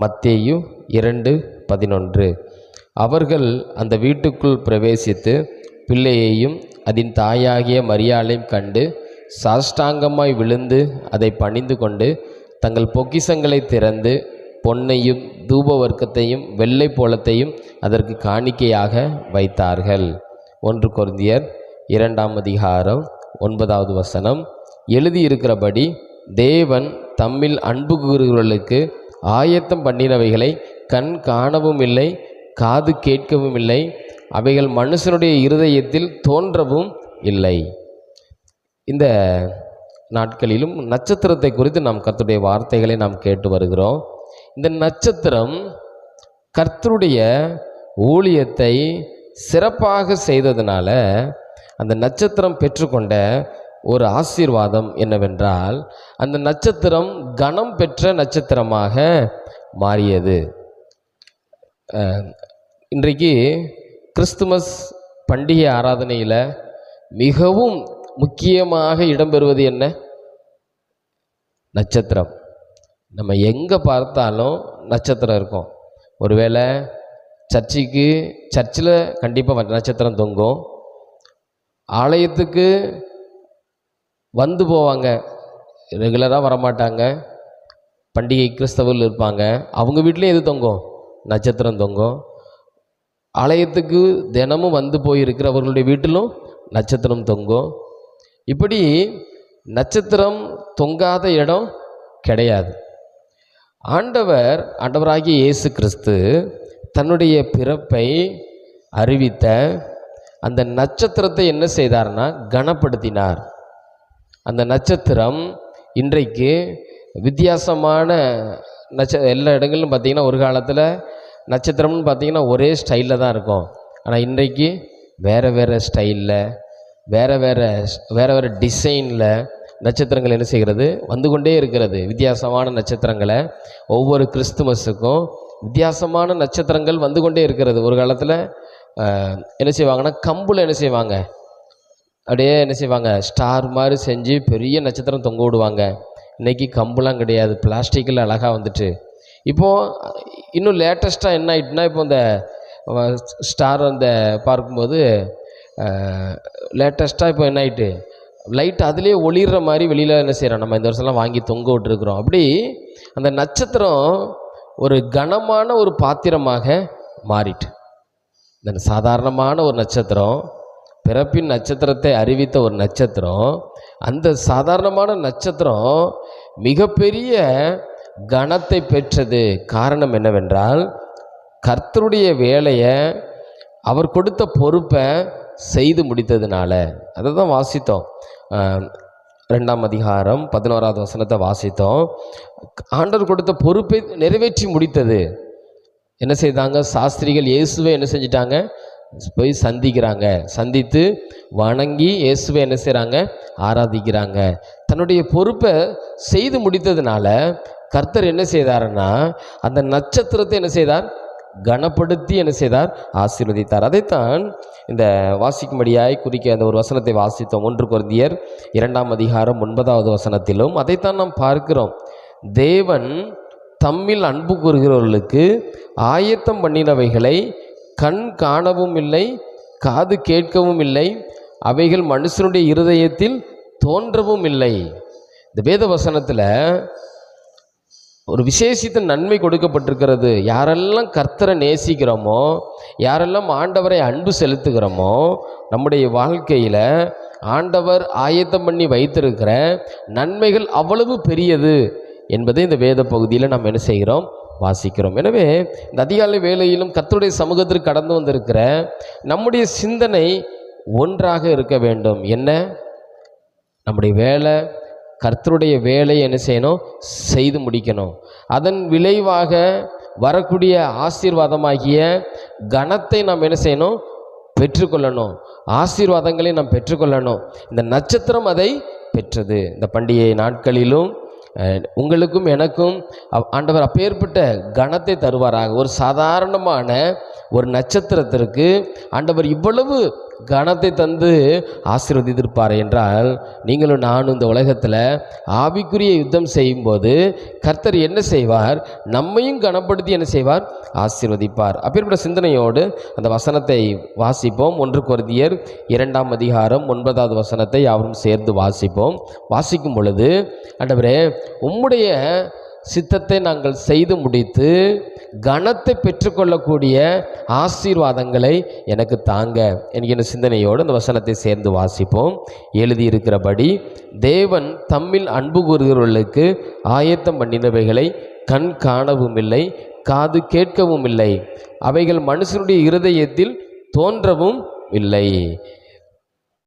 மத்தேயு இரண்டு பதினொன்று. அவர்கள் அந்த வீட்டுக்குள் பிரவேசித்து பிள்ளையையும் அதன் தாயாகிய மரியாளையும் கண்டு சாஷ்டாங்கமாய் விழுந்து அதை பணிந்து கொண்டு தங்கள் பொக்கிஷங்களை திறந்து பொன்னையும் தூப வர்க்கத்தையும் வெள்ளை போலத்தையும் அதற்கு காணிக்கையாக வைத்தார்கள். ஒன்று கொருந்தியர் இரண்டாம் அதிகாரம் ஒன்பதாவது வசனம். எழுதியிருக்கிறபடி தேவன் தம்மில் அன்பு கூறுகிறவர்களுக்கு ஆயத்தம் பண்ணினவைகளை கண் காணவும் இல்லை காது கேட்கவும் இல்லை அவைகள் மனுஷனுடைய இருதயத்தில் தோன்றவும் இல்லை. இந்த நாட்களிலும் நட்சத்திரத்தை குறித்து நாம் கர்த்தருடைய வார்த்தைகளை நாம் கேட்டு வருகிறோம். இந்த நட்சத்திரம் கர்த்தருடைய ஊழியத்தை சிறப்பாக செய்ததுனால அந்த நட்சத்திரம் பெற்றுக்கொண்ட ஒரு ஆசீர்வாதம் என்னவென்றால் அந்த நட்சத்திரம் கணம் பெற்ற நட்சத்திரமாக மாறியது. இன்றைக்கு கிறிஸ்துமஸ் பண்டிகை ஆராதனையில் மிகவும் முக்கியமாக இடம்பெறுவது என்ன? நட்சத்திரம். நம்ம எங்கே பார்த்தாலும் நட்சத்திரம் இருக்கும். ஒருவேளை சர்ச்சுக்கு சர்ச்சில் கண்டிப்பாக நட்சத்திரம் தொங்கும். ஆலயத்துக்கு வந்து போவாங்க. ரெகுலராக வரமாட்டாங்க. பண்டிகை கிறிஸ்தவர்கள் இருப்பாங்க. அவங்க வீட்லேயும் எது தொங்கும்? நட்சத்திரம் தொங்கும். ஆலயத்துக்கு தினமும் வந்து போயிருக்கிறவர்களுடைய வீட்டிலும் நட்சத்திரம் தொங்கும். இப்படி நட்சத்திரம் தொங்காத இடம் கிடையாது. ஆண்டவர் ஆண்டவராகிய இயேசு கிறிஸ்து தன்னுடைய பிறப்பை அறிவித்த அந்த நட்சத்திரத்தை என்ன செய்தார்னா கனப்படுத்தினார். அந்த நட்சத்திரம் இன்றைக்கு வித்தியாசமான நட்ச எல்லா இடங்களிலும் பார்த்தீங்கன்னா ஒரு காலத்தில் நட்சத்திரம்னு பார்த்தீங்கன்னா ஒரே ஸ்டைலில் தான் இருக்கும். ஆனால் இன்றைக்கு வேறு வேறு ஸ்டைலில் வேறு வேறு வேறு வேறு டிசைனில் நட்சத்திரங்கள் என்ன செய்கிறது? வந்து கொண்டே இருக்கிறது. வித்தியாசமான நட்சத்திரங்களை ஒவ்வொரு கிறிஸ்துமஸுக்கும் வித்தியாசமான நட்சத்திரங்கள் வந்து கொண்டே இருக்கிறது. ஒரு காலத்தில் என்ன செய்வாங்கன்னா கம்பில் என்ன செய்வாங்க? அப்படியே என்ன செய்வாங்க? ஸ்டார் மாதிரி செஞ்சு பெரிய நட்சத்திரம் தொங்க விடுவாங்க. இன்றைக்கி கம்புலாம் கிடையாது. பிளாஸ்டிக்கில் அழகாக வந்துட்டு. இப்போது இன்னும் லேட்டஸ்ட்டாக என்ன ஆயிட்டுனா இப்போ இந்த ஸ்டார் அந்த பார்க்கும்போது லேட்டஸ்ட்டாக இப்போ என்ன ஆகிட்டு லைட் அதுலேயே ஒளிர்ற மாதிரி வெளியில் என்ன செய்கிறோம் நம்ம இந்த வருஷம்லாம் வாங்கி தொங்க விட்டுருக்குறோம். அப்படி அந்த நட்சத்திரம் ஒரு கனமான ஒரு பாத்திரமாக மாறிட்டு. இந்த சாதாரணமான ஒரு நட்சத்திரம் பிறப்பின் நட்சத்திரத்தை அறிவித்த ஒரு நட்சத்திரம். அந்த சாதாரணமான நட்சத்திரம் மிகப்பெரிய கணத்தை பெற்றது. காரணம் என்னவென்றால் கர்த்தருடைய வேலையை அவர் கொடுத்த பொறுப்பை செய்து முடித்ததுனால. அதை தான் வாசித்தோம் ரெண்டாம் அதிகாரம் பதினோராவது வசனத்தை வாசித்தோம். ஆண்டவர் கொடுத்த பொறுப்பை நிறைவேற்றி முடித்தது. என்ன செய்தாங்க? சாஸ்திரிகள் இயேசுவை என்ன செஞ்சிட்டாங்க? போய் சந்திக்கிறாங்க. சந்தித்து வணங்கி இயேசுவை என்ன செய்கிறாங்க ஆராதிக்கிறாங்க. தன்னுடைய பொறுப்பை செய்து முடித்ததுனால கர்த்தர் என்ன செய்தாருன்னா அந்த நட்சத்திரத்தை என்ன செய்தார்? கனப்படுத்தி என்ன செய்தார்? ஆசீர்வதித்தார். அதைத்தான் இந்த வாசிக்கும்படியாய் குறிக்க அந்த ஒரு வசனத்தை வாசித்தோம். ஒன்று குருந்தியர் இரண்டாம் அதிகாரம் ஒன்பதாவது வசனத்திலும் அதைத்தான் நாம் பார்க்கிறோம். தேவன் தம்மில் அன்பு கூறுகிறவர்களுக்கு ஆயத்தம் பண்ணினவைகளை கண் காணவும் இல்லை காது கேட்கவும் இல்லை அவைகள் மனுஷனுடைய இருதயத்தில் தோன்றவும் இல்லை. இந்த வேத வசனத்தில் ஒரு விசேஷித்த நன்மை கொடுக்கப்பட்டிருக்கிறது. யாரெல்லாம் கர்த்தரை நேசிக்கிறோமோ யாரெல்லாம் ஆண்டவரை அன்பு செலுத்துகிறோமோ நம்முடைய வாழ்க்கையில் ஆண்டவர் ஆயத்தம் பண்ணி வைத்திருக்கிற நன்மைகள் அவ்வளவு பெரியது என்பதை இந்த வேத பகுதியில் நாம் என்ன செய்கிறோம்? வாசிக்கிறோம். எனவே இந்த அதிகாலை வேலையிலும் கர்த்தருடைய சமூகத்திற்கு கடந்து வந்திருக்கிற நம்முடைய சிந்தனை ஒன்றாக இருக்க வேண்டும். என்ன? நம்முடைய வேலை கர்த்தருடைய வேலையை என்ன செய்யணும்? செய்து முடிக்கணும். அதன் விளைவாக வரக்கூடிய ஆசீர்வாதமாகிய கணத்தை நாம் என்ன செய்யணும்? பெற்றுக்கொள்ளணும். ஆசீர்வாதங்களை நாம் பெற்றுக்கொள்ளணும். இந்த நட்சத்திரம் அதை பெற்றது. இந்த பண்டிகை நாட்களிலும் உங்களுக்கும் எனக்கும் ஆண்டவர் அப்பேற்பட்ட கணத்தை தருவாராக. ஒரு சாதாரணமான ஒரு நட்சத்திரத்திற்கு ஆண்டவர் இவ்வளவு கனத்தை தந்து ஆசீர்வதித்திருப்பார் என்றால் நீங்களும் நானும் இந்த உலகத்தில் ஆவிக்குரிய யுத்தம் செய்யும்போது கர்த்தர் என்ன செய்வார்? நம்மையும் கனப்படுத்தி என்ன செய்வார்? ஆசீர்வதிப்பார். அப்பேற்பட்ட சிந்தனையோடு அந்த வசனத்தை வாசிப்போம். ஒன்று கொருந்தியர் இரண்டாம் அதிகாரம் ஒன்பதாவது வசனத்தை யாவரும் சேர்ந்து வாசிப்போம். வாசிக்கும் பொழுது ஆண்டவரே உம்முடைய சித்தத்தை நாங்கள் செய்து முடித்து கனத்தை பெற்றுக்கொள்ளக்கூடிய ஆசீர்வாதங்களை எனக்கு தாங்க என்கிற சிந்தனையோடு அந்த வசனத்தை சேர்ந்து வாசிப்போம். எழுதியிருக்கிறபடி தேவன் தம்மில் அன்பு கூறுகிறவர்களுக்கு ஆயத்தம் பண்ணினவைகளை கண் காணவும் இல்லை காது கேட்கவும் இல்லை அவைகள் மனுஷனுடைய இருதயத்தில் தோன்றவும் இல்லை.